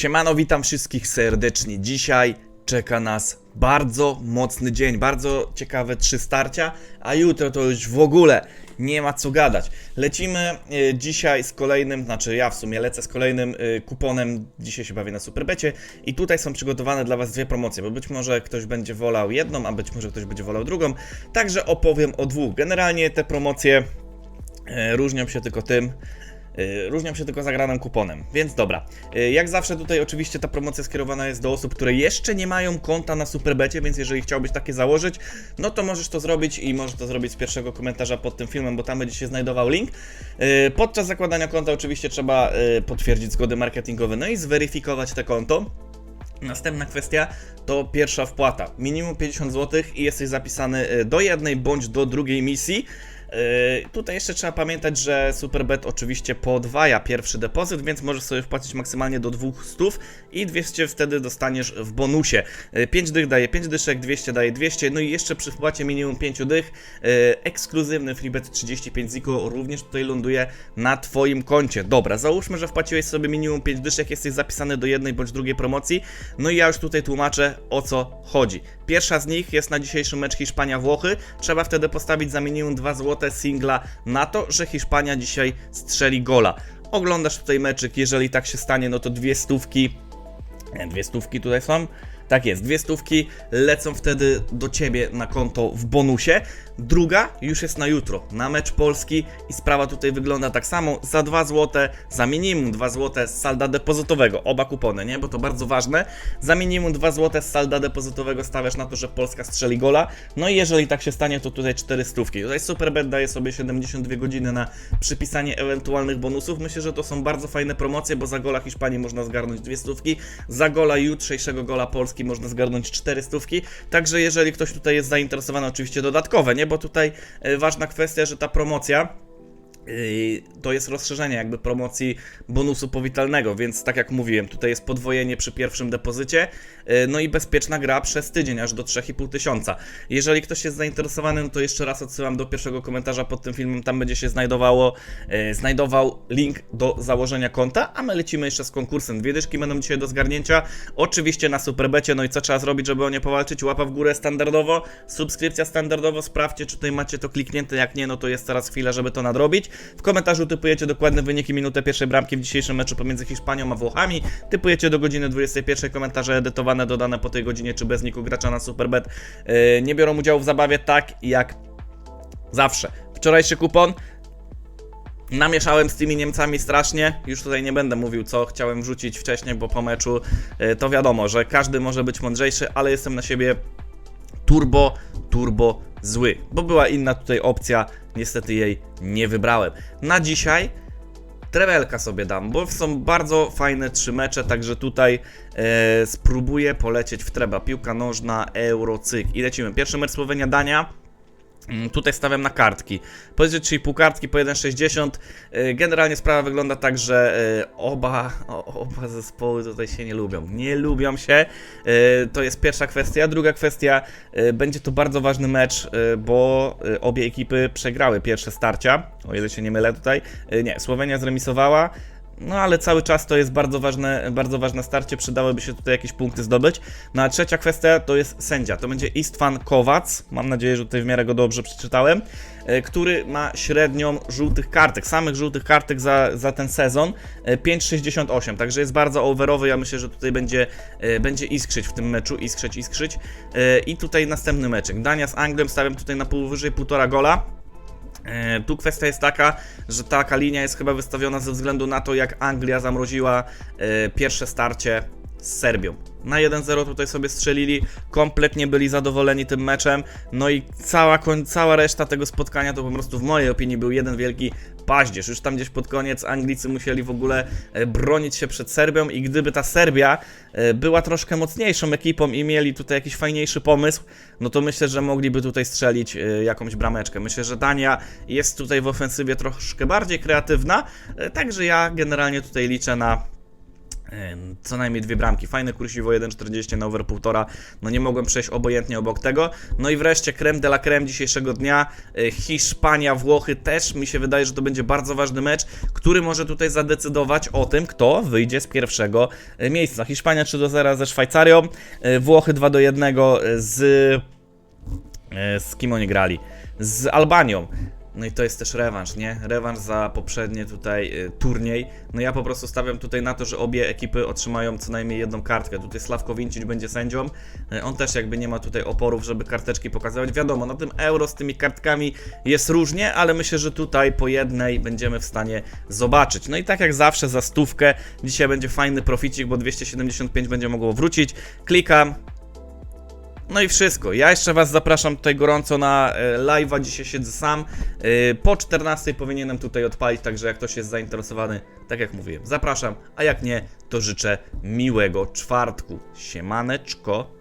Siemano, witam wszystkich serdecznie. Dzisiaj czeka nas bardzo mocny dzień, bardzo ciekawe trzy starcia, a jutro to już w ogóle nie ma co gadać. Lecimy e, dzisiaj z kolejnym, znaczy ja w sumie lecę z kolejnym e, kuponem, dzisiaj się bawię na Superbecie i tutaj są przygotowane dla Was dwie promocje, bo być może ktoś będzie wolał jedną, a być może ktoś będzie wolał drugą, także opowiem o dwóch. Generalnie te promocje e, różnią się tylko tym, Różnią się tylko zagranym kuponem, więc dobra. Yy, Jak zawsze tutaj oczywiście ta promocja skierowana jest do osób, które jeszcze nie mają konta na Superbecie, więc jeżeli chciałbyś takie założyć, no to możesz to zrobić i możesz to zrobić z pierwszego komentarza pod tym filmem, bo tam będzie się znajdował link. Yy, Podczas zakładania konta oczywiście trzeba potwierdzić zgody marketingowe, no i zweryfikować te konto. Następna kwestia to pierwsza wpłata. Minimum 50 zł i jesteś zapisany y, do jednej bądź do drugiej misji. Yy, Tutaj jeszcze trzeba pamiętać, że Superbet oczywiście podwaja pierwszy depozyt, więc możesz sobie wpłacić maksymalnie do 200 i 200 wtedy dostaniesz w bonusie. Yy, 5 dych daje 5 dyszek, 200 daje 200, no i jeszcze przy wpłacie minimum 5 dych yy, ekskluzywny freebet 35 ziko również tutaj ląduje na Twoim koncie. Dobra, załóżmy, że wpłaciłeś sobie minimum 5 dyszek, jesteś zapisany do jednej bądź drugiej promocji, no i ja już tutaj tłumaczę o co chodzi. Pierwsza z nich jest na dzisiejszy mecz Hiszpania-Włochy. Trzeba wtedy postawić za minimum 2 złote singla na to, że Hiszpania dzisiaj strzeli gola. Oglądasz tutaj meczyk, jeżeli tak się stanie, no to dwie stówki. Dwie stówki tutaj są. Tak jest, dwie stówki lecą wtedy do ciebie na konto w bonusie. Druga już jest na jutro, na mecz Polski i sprawa tutaj wygląda tak samo. Za 2 zł, za minimum 2 zł z salda depozytowego, oba kupony, nie? Bo to bardzo ważne. Za minimum 2 zł z salda depozytowego stawiasz na to, że Polska strzeli gola. No i jeżeli tak się stanie, to tutaj 4 stówki. Tutaj Superbet daje sobie 72 godziny na przypisanie ewentualnych bonusów. Myślę, że to są bardzo fajne promocje, bo za gola Hiszpanii można zgarnąć 2 stówki, za gola jutrzejszego gola Polski można zgarnąć 4 stówki. Także jeżeli ktoś tutaj jest zainteresowany, oczywiście dodatkowe, nie? Bo tutaj e, ważna kwestia, że ta promocja to jest rozszerzenie jakby promocji bonusu powitalnego, więc tak jak mówiłem, tutaj jest podwojenie przy pierwszym depozycie, yy, no i bezpieczna gra przez tydzień, aż do 3,5 tysiąca. Jeżeli ktoś jest zainteresowany, no to jeszcze raz odsyłam do pierwszego komentarza pod tym filmem, tam będzie się znajdowało, yy, znajdował link do założenia konta, a my lecimy jeszcze z konkursem. Dwie dyszki będą dzisiaj do zgarnięcia, oczywiście na Superbecie, no i co trzeba zrobić, żeby o nie powalczyć? Łapa w górę standardowo, subskrypcja standardowo, sprawdźcie, czy tutaj macie to kliknięte, jak nie, no to jest teraz chwila, żeby to nadrobić. W komentarzu typujecie dokładne wyniki minutę pierwszej bramki w dzisiejszym meczu pomiędzy Hiszpanią a Włochami. Typujecie do godziny 21 komentarze edytowane, dodane po tej godzinie, czy bez niku gracza na Superbet. Yy, nie biorą udziału w zabawie tak jak zawsze. Wczorajszy kupon Namieszałem z tymi Niemcami strasznie. Już tutaj nie będę mówił, co chciałem wrzucić wcześniej, bo po meczu yy, to wiadomo, że każdy może być mądrzejszy, ale jestem na siebie turbo, turbo zły, bo była inna tutaj opcja, niestety jej nie wybrałem. Na dzisiaj Trewelka sobie dam, bo są bardzo fajne trzy mecze, także tutaj e, spróbuję polecieć w treba. Piłka nożna, euro, cyk i lecimy. Pierwszy mecz Słowenia-Dania. Mm, Tutaj stawiam na kartki. Powiedzmy, czyli pół kartki po 1,60. E, Generalnie sprawa wygląda tak, że e, oba, oba zespoły tutaj się nie lubią. Nie lubią się. E, To jest pierwsza kwestia. Druga kwestia, będzie to bardzo ważny mecz, bo obie ekipy przegrały pierwsze starcia. O ile się nie mylę tutaj. Nie, Słowenia zremisowała. No ale cały czas to jest bardzo ważne, bardzo ważne starcie, przydałyby się tutaj jakieś punkty zdobyć. No a trzecia kwestia to jest sędzia. To będzie Istvan Kowac, mam nadzieję, że tutaj w miarę go dobrze przeczytałem, e, który ma średnią żółtych kartek, samych żółtych kartek za, za ten sezon e, 5,68, także jest bardzo overowy, ja myślę, że tutaj będzie, e, będzie iskrzyć w tym meczu, iskrzyć, iskrzyć. E, I tutaj następny meczek. Dania z Anglem stawiam tutaj na pół wyżej półtora gola. E, Tu kwestia jest taka, że taka linia jest chyba wystawiona ze względu na to, jak Anglia zamroziła e, pierwsze starcie z Serbią. Na 1-0 tutaj sobie strzelili, kompletnie byli zadowoleni tym meczem, no i cała, cała reszta tego spotkania to po prostu w mojej opinii był jeden wielki paździerz. Już tam gdzieś pod koniec Anglicy musieli w ogóle e, bronić się przed Serbią i gdyby ta Serbia e, była troszkę mocniejszą ekipą i mieli tutaj jakiś fajniejszy pomysł, no to myślę, że mogliby tutaj strzelić e, jakąś brameczkę. Myślę, że Dania jest tutaj w ofensywie troszkę bardziej kreatywna, także ja generalnie tutaj liczę na Co najmniej dwie bramki. Fajne kursiwo 1,40 na over 1,5. No nie mogłem przejść obojętnie obok tego. No i wreszcie creme de la creme dzisiejszego dnia. E, Hiszpania, Włochy też. Mi się wydaje, że to będzie bardzo ważny mecz, który może tutaj zadecydować o tym, kto wyjdzie z pierwszego e, miejsca. Hiszpania 3 do 0 ze Szwajcarią, e, Włochy 2 do 1 z z kim oni grali? Z Albanią. No i to jest też rewanż, nie? Rewanż za poprzedni tutaj y, turniej. No ja po prostu stawiam tutaj na to, że obie ekipy otrzymają co najmniej jedną kartkę. Tutaj Sławko Wincic będzie sędzią. Y, on też jakby nie ma tutaj oporów, żeby karteczki pokazywać. Wiadomo, na tym euro z tymi kartkami jest różnie, ale myślę, że tutaj po jednej będziemy w stanie zobaczyć. No i tak jak zawsze za stówkę. Dzisiaj będzie fajny proficik, bo 275 będzie mogło wrócić. Klikam, no i wszystko. Ja jeszcze Was zapraszam tutaj gorąco na e, live'a. Dzisiaj siedzę sam. E, Po 14 powinienem tutaj odpalić, także jak ktoś jest zainteresowany, tak jak mówiłem, zapraszam. A jak nie, to życzę miłego czwartku. Siemaneczko.